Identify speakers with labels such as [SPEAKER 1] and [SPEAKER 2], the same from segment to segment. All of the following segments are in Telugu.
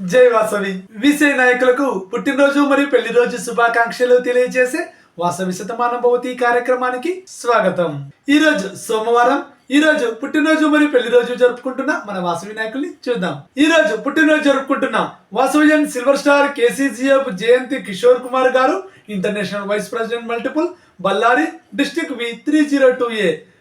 [SPEAKER 1] జై వాసవి. విసే నాయకులకు పుట్టినరోజు మరియు పెళ్ళి రోజు శుభాకాంక్షలు తెలియజేసే వాసవి శతమానం భవతి కార్యక్రమానికి స్వాగతం. ఈ రోజు సోమవారం ఈ రోజు పుట్టినరోజు మరియు పెళ్ళి రోజు జరుపుకుంటున్న మన వాసవి నాయకుల్ని చూద్దాం. ఈ రోజు పుట్టినరోజు జరుపుకుంటున్నాం Vasavian silver star KCGF Jayanthi Kishore Kumar garu international vice president multiple Bellary district V three zero two A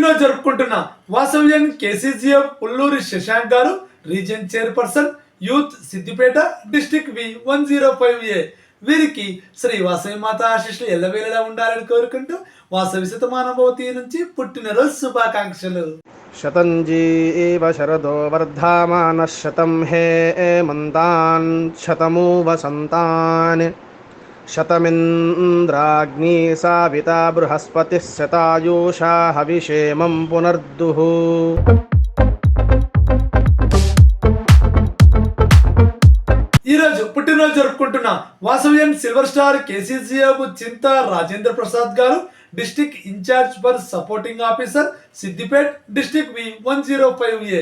[SPEAKER 1] ఎన్నో జరుపుకుంటున్న వాసవ్యం KCGF Pulluri Shashank garu region chairperson youth Siddipet district V one zero five A. వీరికి శ్రీ వాసవి మాత ఆశిష్లు ఎల్లవేళలా ఉండాలని కోరుకుంటూ వాసవి శతమానభవతి నుంచి పుట్టినరోజు శుభాకాంక్షలు.
[SPEAKER 2] శతంజీ శరదో వర్ధామాన శతం హే ఏ మంతాన్ శతమూ వసంతాన్ शतमिन्द्राग्नी साविता बृहस्पतिः शतायुषा हविषेमं पुनर्दुः
[SPEAKER 1] ఈ రోజు పుట్టినరోజు జరుపుకుంటున్న వాసవ్యన్ silver star KCCF Chinta Rajendra Prasad garu district incharge for supporting officer Siddipet district V one zero five A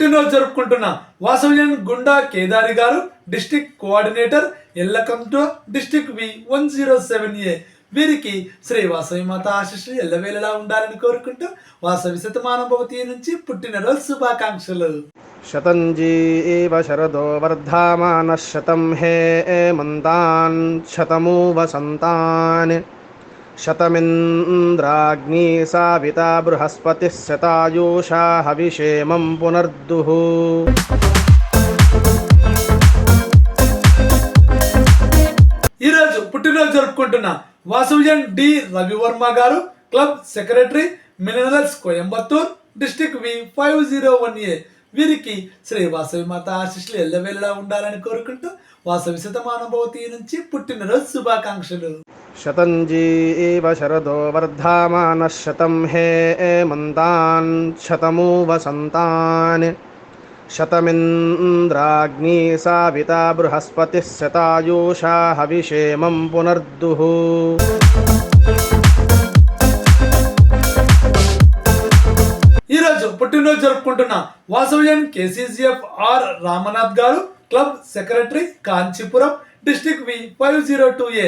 [SPEAKER 1] పుట్టినరోజు జరుపుకుంటున్న వాసవ్యం గుండా కేదారి గారు district coordinator ఎల్లకంటో district V one zero seven A. వీరికి శ్రీ వాసవి మాత ఆశిష్లు ఎల్లవేళలా ఉండాలని కోరుకుంటూ వాసవి శతమానుభవతి నుంచి పుట్టినరోజు శుభాకాంక్షలు.
[SPEAKER 2] శతంజీ ఏవ శరదో వర్ధామాన శతం హే మంతాన్ శతమూ వసంతాన్ शतमिन्द्राग्नी साविता बृहस्पतिः शतायुषा हविषेमं पुनर्दुः
[SPEAKER 1] ఈ రోజు పుట్టినరోజు జరుపుకుంటున్న వాసవ్యన్ D Ravivarma garu club secretary minerals Coimbatore district V five zero one A వీరికి శ్రీ వాసవి మాత ఆశీస్సులు ఎల్లవేళలా ఉండాలని కోరుకుంటూ వాసవి శతమానుభవతి నుంచి పుట్టినరోజు శుభాకాంక్షలు
[SPEAKER 2] शतञ्जी एव शरदो वर्धामानः शतं हे मन्तान् शतमु वसन्तान् शतमिन्द्राग्नी साविता बृहस्पतिः शतायुषा हविषेमं पुनर्दुः
[SPEAKER 1] ఈ రోజు పుట్టినరోజు జరుపుకుంటున్న వాసవ్యన్ KCGF R Ramanath garu club secretary Kanchipuram district V five zero two A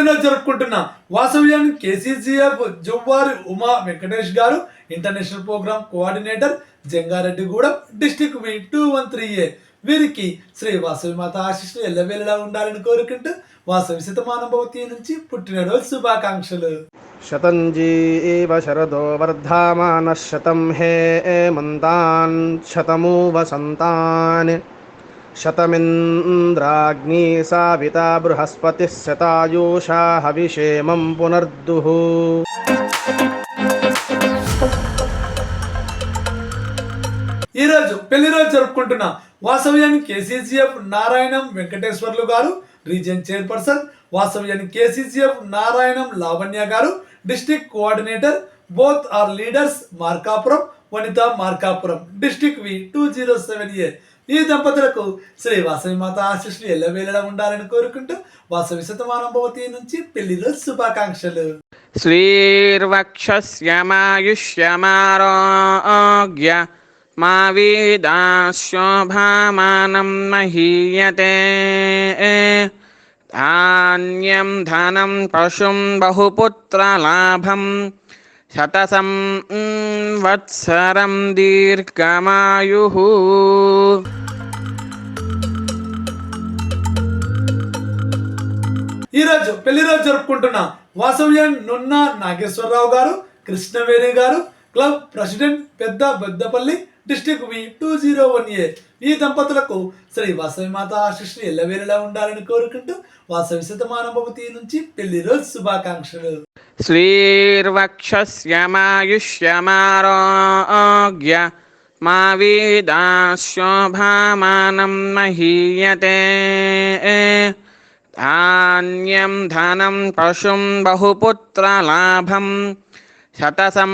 [SPEAKER 1] పుట్టినరోజు జరుపుకుంటున్న వాసవ్యాన్ని కేసీసీఎఫ్ జువ్వారి ఉమా వెంకటేష్ గారు international programme coordinator Jangareddy Gudem district V two one three A. వీరికి శ్రీ వాసవి మాత ఆశిష్లు ఎల్లవేళలా ఉండాలని కోరుకుంటూ వాసవి శతమానభవతి నుంచి పుట్టినరోజు శుభాకాంక్షలు.
[SPEAKER 2] శతంజీ శరదో వర్ధమాన శతం హే మంతాన్ శతమూ వసంతాన్ शतमिन्द्राग्नी साविता बृहस्पतिः शतायुषा हविषेमं पुनर्दुः
[SPEAKER 1] ఈ రోజు పెళ్లి రోజు జరుపుకుంటున్న వాసవ్యన్ కేసీసీఎఫ్ నారాయణం వెంకటేశ్వర్లు గారు region chairperson వాసవ్యన్ KCCF Narayanam Lavanya గారు district coordinator both are leaders Markapuram Vanitha Markapuram district V two zero seven A ఈ దంపతులకు శ్రీ వాసవి మాత ఆశిష్లు ఎల్లవేళలా ఉండాలని కోరుకుంటూ వాసవి శతమానం భవతి నుంచి పెళ్ళిలో శుభాకాంక్షలు.
[SPEAKER 3] శ్రీర్వక్షమాయుష్యమారోగ్య మా వీదాశోభామానం మహీయతే. ధాన్యం ధనం పశుం బహుపుత్రలాభం శతసం వత్సరం దీర్ఘమాయు ఈరోజు
[SPEAKER 1] పెళ్ళి రోజు జరుపుకుంటున్న వాసవ్యం నున్న నాగేశ్వరరావు గారు కృష్ణవేణి గారు క్లబ్ ప్రెసిడెంట్ పెద్ద Peddapalli district V two zero one A. ఈ దంపతులకు శ్రీ వాసవి మాత ఆశిష్లు ఎల్లవేళలా ఉండాలని కోరుకుంటూ వాసవి శతమానభవతి నుంచి పెళ్ళి రోజు శుభాకాంక్షలు.
[SPEAKER 3] శ్రీర్వక్షమాయుష్యమారోగ్య మా వీదాశోభామానం మహీయతే. ధాన్యం ధనం పశుం బహుపుత్రలాభం శతసం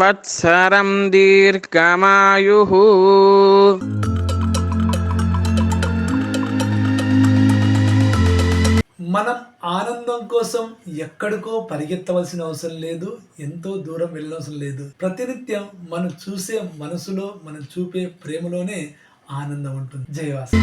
[SPEAKER 3] వత్సరం దీర్ఘమాయు
[SPEAKER 1] మనం ఆనందం కోసం ఎక్కడికో పరిగెత్తవలసిన అవసరం లేదు ఎంతో దూరం వెళ్ళవలసిన లేదు. ప్రతినిత్యం మనం చూసే మనసులో మనం చూపే ప్రేమలోనే ఆనందం ఉంటుంది. జయవాసం